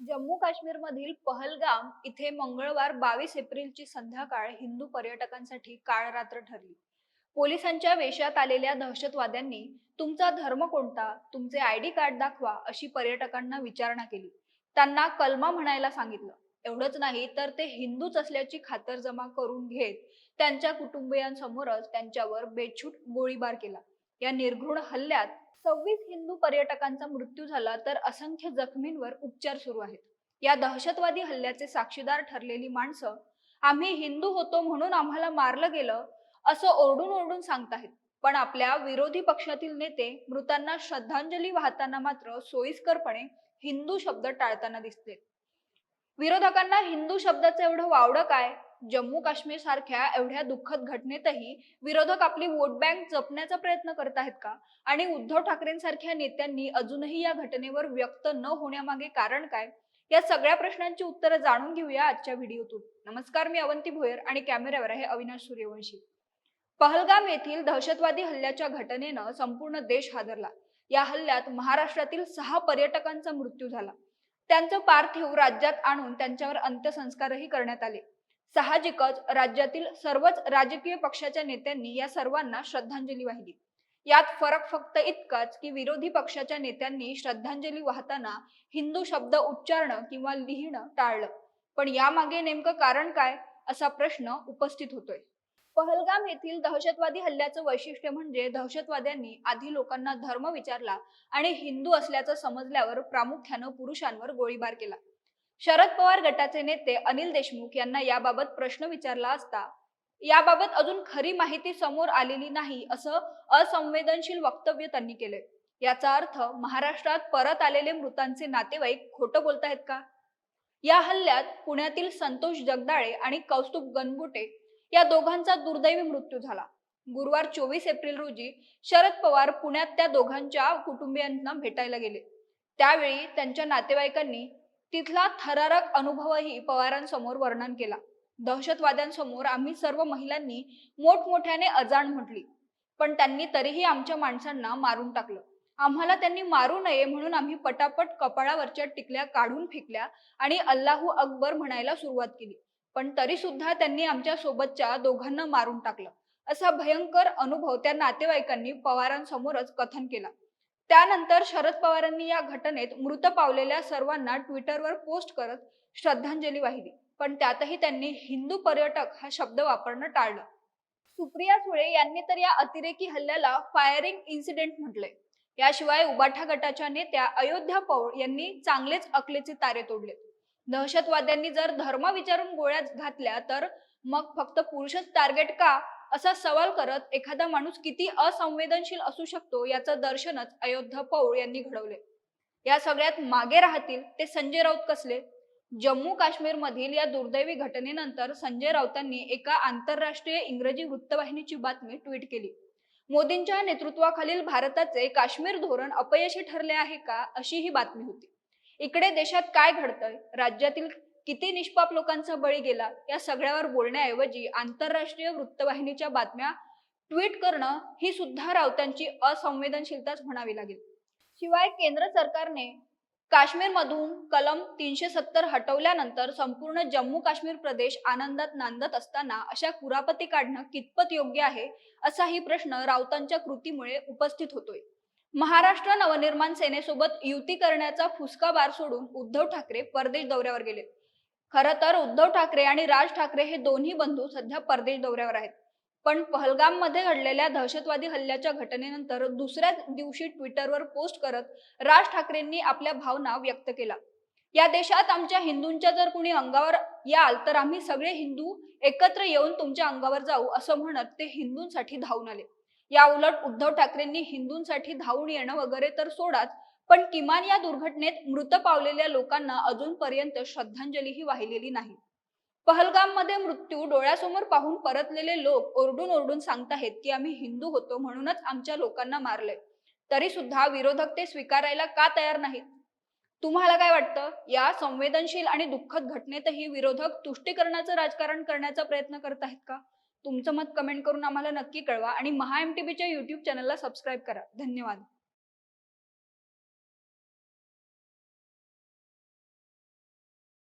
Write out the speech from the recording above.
जम्मू काश्मीर मधील पहलगाम इथे मंगळवार बावीस एप्रिलची संध्याकाळ हिंदू पर्यटकांसाठी काळ रात्र ठरली. पोलिसांच्या वेशात आलेल्या दहशतवाद्यांनी तुमचा धर्म कोणता? तुमचे आयडी कार्ड दाखवा अशी पर्यटकांना विचारणा केली. त्यांना कलमा म्हणायला सांगितलं. एवढंच नाही तर ते हिंदूच असल्याची खातरजमा करून घेत त्यांच्या कुटुंबियांसमोरच त्यांच्यावर बेछूट गोळीबार केला. या निर्घृण हल्ल्यात सव्वीस हिंदू पर्यटकांचा मृत्यू झाला तर असंख्य जखमींवर उपचार सुरू आहेत. या दहशतवादी हल्ल्याचे साक्षीदार ठरलेली माणसं आम्ही हिंदू होतो म्हणून आम्हाला मारलं गेलं असं ओरडून ओरडून सांगताहेत. पण आपल्या विरोधी पक्षातील नेते मृतांना श्रद्धांजली वाहताना मात्र सोयीस्करपणे हिंदू शब्द टाळताना दिसले विरोधकांना हिंदू शब्दाचं एवढं वावडं काय? जम्मू काश्मीर सारख्या एवढ्या दुःखद घटनेतही विरोधक आपली वोट बँक जपण्याचा प्रयत्न करत आहेत का? आणि उद्धव ठाकरेंसारख्या नेत्यांनी अजूनही या घटनेवर व्यक्त न होण्यामागे कारण काय? या सगळ्या प्रश्नांची उत्तरं जाणून घेऊया आजच्या व्हिडिओतून. नमस्कार मी अवंती भोयर आणि कॅमेऱ्यावर आहे अविनाश सूर्यवंशी. पहलगाम येथील दहशतवादी हल्ल्याच्या घटनेनं संपूर्ण देश हादरला. या हल्ल्यात महाराष्ट्रातील सहा पर्यटकांचा मृत्यू झाला. त्यांचं पार्थिव राज्यात आणून त्यांच्यावर अंत्यसंस्कारही करण्यात आले. साहजिकच राज्यातील सर्वच राजकीय पक्षाच्या नेत्यांनी या सर्वांना श्रद्धांजली वाहिली. यात फरक फक्त इतकाच की विरोधी पक्षाच्या नेत्यांनी श्रद्धांजली वाहताना हिंदू शब्द उच्चारणं किंवा लिहिणं टाळलं. पण यामागे नेमकं कारण काय? असा प्रश्न उपस्थित होतोय. पहलगाम येथील दहशतवादी हल्ल्याचं वैशिष्ट्य म्हणजे दहशतवाद्यांनी आधी लोकांना धर्म विचारला आणि हिंदू असल्याचं समजल्यावर प्रामुख्यानं पुरुषांवर गोळीबार केला. शरद पवार गटाचे नेते अनिल देशमुख यांना याबाबत प्रश्न विचारला असता याबाबत अजून खरी माहिती समोर आलेली नाही असं असंवेदनशील वक्तव्य त्यांनी केले याचा अर्थ महाराष्ट्रात परत आलेले मृतांचे नातेवाईक खोटं बोलतायत का? या हल्ल्यात पुण्यातील संतोष जगदाळे आणि कौस्तुभ गणगुटे या दोघांचा दुर्दैवी मृत्यू झाला. गुरुवार चोवीस एप्रिल रोजी शरद पवार पुण्यात त्या दोघांच्या कुटुंबियांना भेटायला गेले. त्यावेळी त्यांच्या नातेवाईकांनी तिथला थरारक अनुभवही पवारांसमोर वर्णन केला. दहशतवाद्यांसमोर आम्ही सर्व महिलांनी मोठमोठ्याने अजाण म्हटली. पण त्यांनी तरीही आमच्या माणसांना मारून टाकलं. आम्हाला त्यांनी मारू नये म्हणून आम्ही पटापट कपाळावरच्या टिकल्या काढून फेकल्या आणि अल्लाहू अकबर म्हणायला सुरुवात केली. पण तरी सुद्धा त्यांनी आमच्या सोबतच्या दोघांना मारून टाकलं. असा भयंकर अनुभव त्या नातेवाईकांनी पवारांसमोरच कथन केला. त्यानंतर शरद पवारांनी या घटनेत मृत पावलेल्या सर्वांना ट्विटरवर पोस्ट करत श्रद्धांजली वाहिली. पण त्यातही त्यांनी हिंदू पर्यटक हा शब्द वापरणं टाळलं. सुप्रिया सुळे यांनी तर या अतिरेकी हल्ल्याला फायरिंग इन्सिडेंट म्हटलंय. याशिवाय उबाठा गटाच्या नेत्या अयोध्या पौळ यांनी चांगलेच अकलेचे तारे तोडले दहशतवाद्यांनी जर धर्म विचारून गोळ्या घातल्या तर मग फक्त पुरुषच टार्गेट का? असा सवाल करत एखादा माणूस किती असंवेदनशील असू शकतो याचं दर्शनच अयोध्या पौळ यांनी घडवले. या सगळ्यात मागे राहतील ते संजय राऊत कसले? जम्मू काश्मीर मधील या दुर्दैवी घटनेनंतर संजय राऊतांनी एका आंतरराष्ट्रीय इंग्रजी वृत्तवाहिनीची बातमी ट्विट केली. मोदींच्या नेतृत्वाखालील भारताचे काश्मीर धोरण अपयशी ठरले आहे का अशी ही बातमी होती. इकडे देशात काय घडतंय? राज्यातील किती निष्पाप लोकांचा बळी गेला या सगळ्यावर बोलण्याऐवजी आंतरराष्ट्रीय वृत्तवाहिनीच्या बातम्या ट्विट करणं ही सुद्धा राऊतांची असंवेदनशीलताच म्हणावी लागेल. शिवाय केंद्र सरकारने काश्मीरमधून कलम तीनशे सत्तर हटवल्यानंतर संपूर्ण जम्मू काश्मीर प्रदेश आनंदात नांदत असताना अशा कुरापती काढणं कितपत योग्य आहे असाही प्रश्न राऊतांच्या कृतीमुळे उपस्थित होतोय. महाराष्ट्र नवनिर्माण सेनेसोबत युती करण्याचा फुसका बार सोडून उद्धव ठाकरे परदेश दौऱ्यावर गेले. खर तर उद्धव ठाकरे आणि राज ठाकरे हे दोन्ही बंधू सध्या परदेश दौऱ्यावर आहेत. पण पहलगाममध्ये घडलेल्या दहशतवादी हल्ल्याच्या घटनेनंतर दुसऱ्या दिवशी ट्विटरवर पोस्ट करत राज ठाकरेंनी आपल्या भावना व्यक्त केला या देशात आमच्या हिंदूंच्या जर कुणी अंगावर याल तर आम्ही सगळे हिंदू एकत्र येऊन तुमच्या अंगावर जाऊ असं म्हणत ते हिंदूंसाठी धावून आले. या उलट उद्धव ठाकरेंनी हिंदूंसाठी धावून येणं वगैरे तर सोडाच पण किमान या दुर्घटनेत मृत पावलेल्या लोकांना अजूनपर्यंत श्रद्धांजलीही वाहिलेली नाही. पहलगाममध्ये मृत्यू डोळ्यासमोर पाहून परतलेले लोक ओरडून ओरडून सांगताहेत की आम्ही हिंदू होतो म्हणूनच आमच्या लोकांना मारले तरी सुद्धा विरोधक ते स्वीकारायला का तयार नाहीत? तुम्हाला काय वाटतं? या संवेदनशील आणि दुःखद घटनेतही विरोधक तुष्टीकरणाचं राजकारण करण्याचा प्रयत्न करत आहेत का? तुमचं मत कमेंट करून आम्हाला नक्की कळवा आणि महा एमटीबीच्या युट्यूब चॅनलला सबस्क्राईब करा. धन्यवाद.